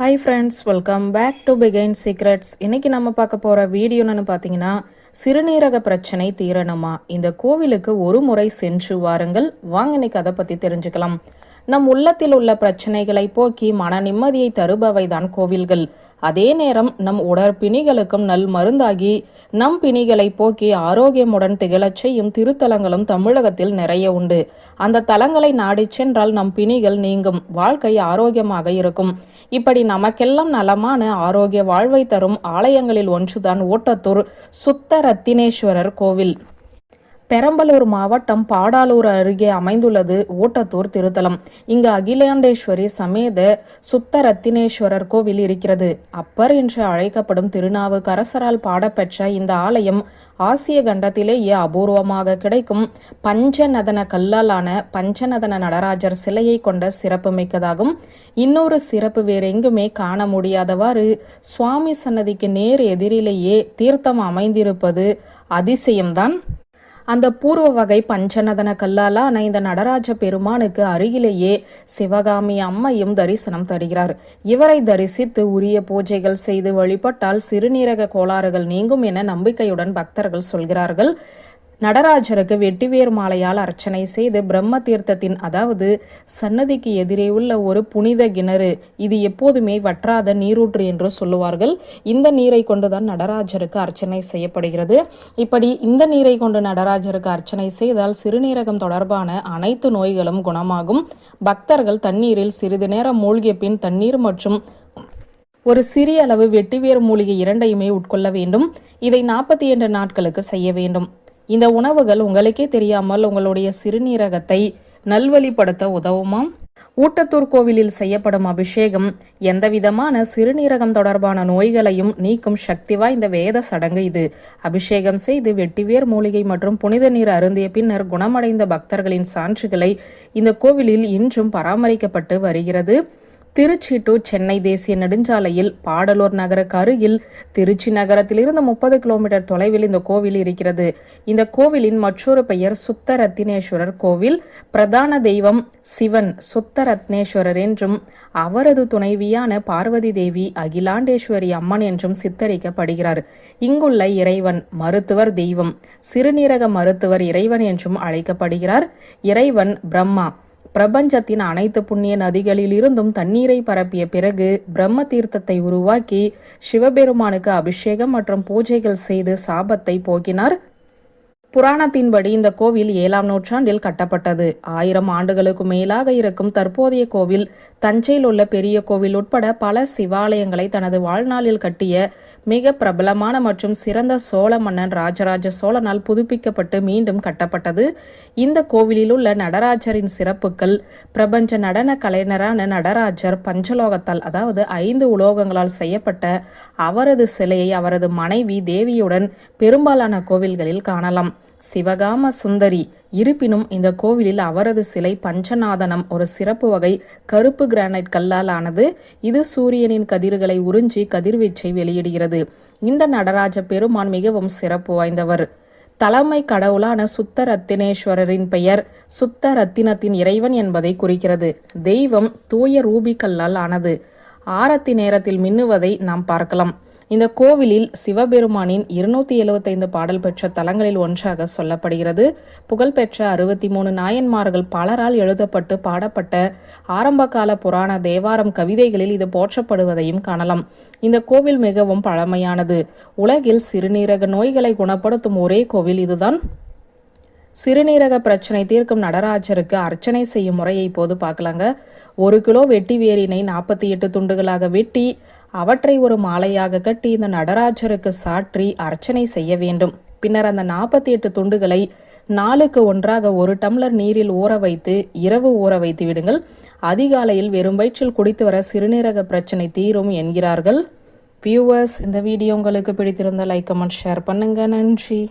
Hi friends welcome back to begin secrets இன்றைக்கி நம்ம பார்க்க போகிற வீடியோன்னு பார்த்தீங்கன்னா சிறுநீரக பிரச்சனை தீரணுமா? இந்த கோவிலுக்கு ஒரு முறை சென்று வாருங்கள். வாங்க இன்னைக்கு அதை பற்றி தெரிஞ்சுக்கலாம். நம் உள்ளத்தில் உள்ள பிரச்சனைகளை போக்கி மன நிம்மதியை தருபவை தான் கோவில்கள். அதே நேரம் நம் உடற்பிணிகளுக்கும் நல் மருந்தாகி நம் பிணிகளை போக்கி ஆரோக்கியமுடன் திகழச் செய்யும் திருத்தலங்களும் தமிழகத்தில் நிறைய உண்டு. அந்த தலங்களை நாடிச் சென்றால் நம் பிணிகள் நீங்கும் வாழ்க்கை ஆரோக்கியமாக இருக்கும். இப்படி நமக்கெல்லாம் நலமான ஆரோக்கிய வாழ்வை தரும் ஆலயங்களில் ஒன்றுதான் ஓட்டத்தூர் சுத்த ரத்தினேஸ்வரர் கோவில். பெரம்பலூர் மாவட்டம் பாடாலூர் அருகே அமைந்துள்ளது ஓட்டத்தூர் திருத்தலம். இங்கு அகிலாண்டேஸ்வரி சமேத சுத்த ரத்தினேஸ்வரர் கோவில் இருக்கிறது. அப்பர் என்று அழைக்கப்படும் திருநாவுக்கரசரால் பாடப்பெற்ற இந்த ஆலயம் ஆசிய கண்டத்திலேயே அபூர்வமாக கிடைக்கும். பஞ்சநதன கல்லாலான பஞ்சநதன நடராஜர் சிலையை கொண்ட சிறப்பு மிக்கதாகும் இன்னொரு சிறப்பு வேறு எங்குமே காண முடியாதவாறு சுவாமி சன்னதிக்கு நேர் எதிரிலேயே தீர்த்தம் அமைந்திருப்பது அதிசயம்தான். அந்த பூர்வ வகை பஞ்சநதன கல்லாலான இந்த நடராஜ பெருமானுக்கு அருகிலேயே சிவகாமி அம்மையும் தரிசனம் தருகிறார். இவரை தரிசித்து உரிய பூஜைகள் செய்து வழிபட்டால் சிறுநீரக கோளாறுகள் நீங்கும் என நம்பிக்கையுடன் பக்தர்கள் சொல்கிறார்கள். நடராஜருக்கு வெட்டிவேர் மாலையால் அர்ச்சனை செய்து பிரம்ம தீர்த்தத்தின் அதாவது சன்னதிக்கு எதிரே உள்ள ஒரு புனித கிணறு. இது எப்போதுமே வற்றாத நீரூற்று என்று சொல்லுவார்கள். இந்த நீரை கொண்டுதான் நடராஜருக்கு அர்ச்சனை செய்யப்படுகிறது. இப்படி இந்த நீரை கொண்டு நடராஜருக்கு அர்ச்சனை செய்தால் சிறுநீரகம் தொடர்பான அனைத்து நோய்களும் குணமாகும். பக்தர்கள் தண்ணீரில் சிறிது நேரம் மூழ்கிய பின் தண்ணீர் மற்றும் ஒரு சிறிய அளவு வெட்டிவேர் மூலிகை இரண்டையுமே உட்கொள்ள வேண்டும். இதை நாற்பத்தி இரண்டு நாட்களுக்கு செய்ய வேண்டும். இந்த உணவுகள் உங்களுக்கே தெரியாமல் உங்களுடைய சிறுநீரகத்தை நல்வழிப்படுத்த உதவுமாம். ஊட்டத்தூர் கோவிலில் செய்யப்படும் அபிஷேகம் எந்தவிதமான சிறுநீரகம் தொடர்பான நோய்களையும் நீக்கும் சக்தி வாய்ந்த வேத சடங்கு இது. அபிஷேகம் செய்து வெட்டிவேர் மூலிகை மற்றும் புனித நீர் அருந்திய பின்னர் குணமடைந்த பக்தர்களின் சான்றுகளை இந்த கோவிலில் இன்றும் பராமரிக்கப்பட்டு வருகிறது. திருச்சி டு சென்னை தேசிய நெடுஞ்சாலையில் பாடலூர் நகருக்கு அருகில் திருச்சி நகரத்திலிருந்து முப்பது கிலோமீட்டர் தொலைவில் இந்த கோவில் இருக்கிறது. இந்த கோவிலின் மற்றொரு பெயர் சுத்த ரத்தினேஸ்வரர் கோவில். பிரதான தெய்வம் சிவன் சுத்த ரத்னேஸ்வரர் என்றும் அவரது துணைவியான பார்வதி தேவி அகிலாண்டேஸ்வரி அம்மன் என்றும் சித்தரிக்கப்படுகிறார். இங்குள்ள இறைவன் மருத்துவர் தெய்வம் சிறுநீரக மருத்துவர் இறைவன் என்றும் அழைக்கப்படுகிறார். இறைவன் பிரம்மா பிரபஞ்சத்தின் அனைத்து புண்ணிய நதிகளில் இருந்தும் தண்ணீரை பரப்பிய பிறகு பிரம்ம தீர்த்தத்தை உருவாக்கி சிவபெருமானுக்கு அபிஷேகம் மற்றும் பூஜைகள் செய்து சாபத்தை போக்கினார் புராணத்தின்படி இந்த கோவில் ஏழாம் நூற்றாண்டில் கட்டப்பட்டது. ஆயிரம் ஆண்டுகளுக்கு மேலாக இருக்கும் தற்போதைய கோவில் தஞ்சையில் உள்ள பெரிய கோவில் உட்பட பல சிவாலயங்களை தனது வாழ்நாளில் கட்டிய மிக பிரபலமான மற்றும் சிறந்த சோழ மன்னன் ராஜராஜ சோழனால் புதுப்பிக்கப்பட்டு மீண்டும் கட்டப்பட்டது. இந்த கோவிலில் உள்ள நடராஜரின் சிறப்புகள் பிரபஞ்ச நடன கலைஞரான நடராஜர் பஞ்சலோகத்தால் அதாவது ஐந்து உலோகங்களால் செய்யப்பட்ட அவரது சிலையை அவரது மனைவி தேவியுடன் பெரும்பாலான கோவில்களில் காணலாம். சிவகாம சுந்தரி. இருப்பினும் இந்த கோவிலில் அவரது சிலை பஞ்சநாதனம் ஒரு சிறப்பு வகை கருப்பு கிரானைட் கல்லால் ஆனது இது சூரியனின் கதிர்களை உறிஞ்சி கதிர்வீச்சை வெளியிடுகிறது. இந்த நடராஜ பெருமான் மிகவும் சிறப்பு வாய்ந்தவர். தலைமை கடவுளான சுத்த ரத்தினேஸ்வரரின் பெயர் சுத்த ரத்தினத்தின் இறைவன் என்பதை குறிக்கிறது. தெய்வம் தூய ரூபி கல்லால் ஆனது. ஆரத்தி நேரத்தில் மின்னுவதை நாம் பார்க்கலாம். இந்த கோவிலில் சிவபெருமானின் இருநூத்தி எழுபத்தைந்து பாடல் பெற்ற தலங்களில் ஒன்றாக சொல்லப்படுகிறது. புகழ்பெற்ற அறுபத்தி மூணு நாயன்மார்கள் பலரால் எழுதப்பட்டு பாடப்பட்ட ஆரம்பகால புராண தேவாரம் கவிதைகளில் இது போற்றப்படுவதையும் காணலாம். இந்த கோவில் மிகவும் பழமையானது. உலகில் சிறுநீரக நோய்களை குணப்படுத்தும் ஒரே கோவில் இதுதான். சிறுநீரக பிரச்சனை தீர்க்கும் நடராஜருக்கு அர்ச்சனை செய்யும் முறையை இப்போது பார்க்கலாங்க. ஒரு கிலோ வெட்டி வேரினை நாற்பத்தி எட்டு துண்டுகளாக வெட்டி அவற்றை ஒரு மாலையாக கட்டி இந்த நடராஜருக்கு சாற்றி அர்ச்சனை செய்ய வேண்டும். பின்னர் அந்த நாற்பத்தி எட்டு துண்டுகளை நாளுக்கு ஒன்றாக ஒரு டம்ளர் நீரில் ஊற வைத்து இரவு ஊற வைத்து விடுங்கள். அதிகாலையில் வெறும் வயிற்றில் குடித்து வர சிறுநீரக பிரச்சனை தீரும் என்கிறார்கள். வியூவர்ஸ் இந்த வீடியோ உங்களுக்கு பிடித்திருந்த லைக் கமெண்ட் ஷேர் பண்ணுங்க. நன்றி.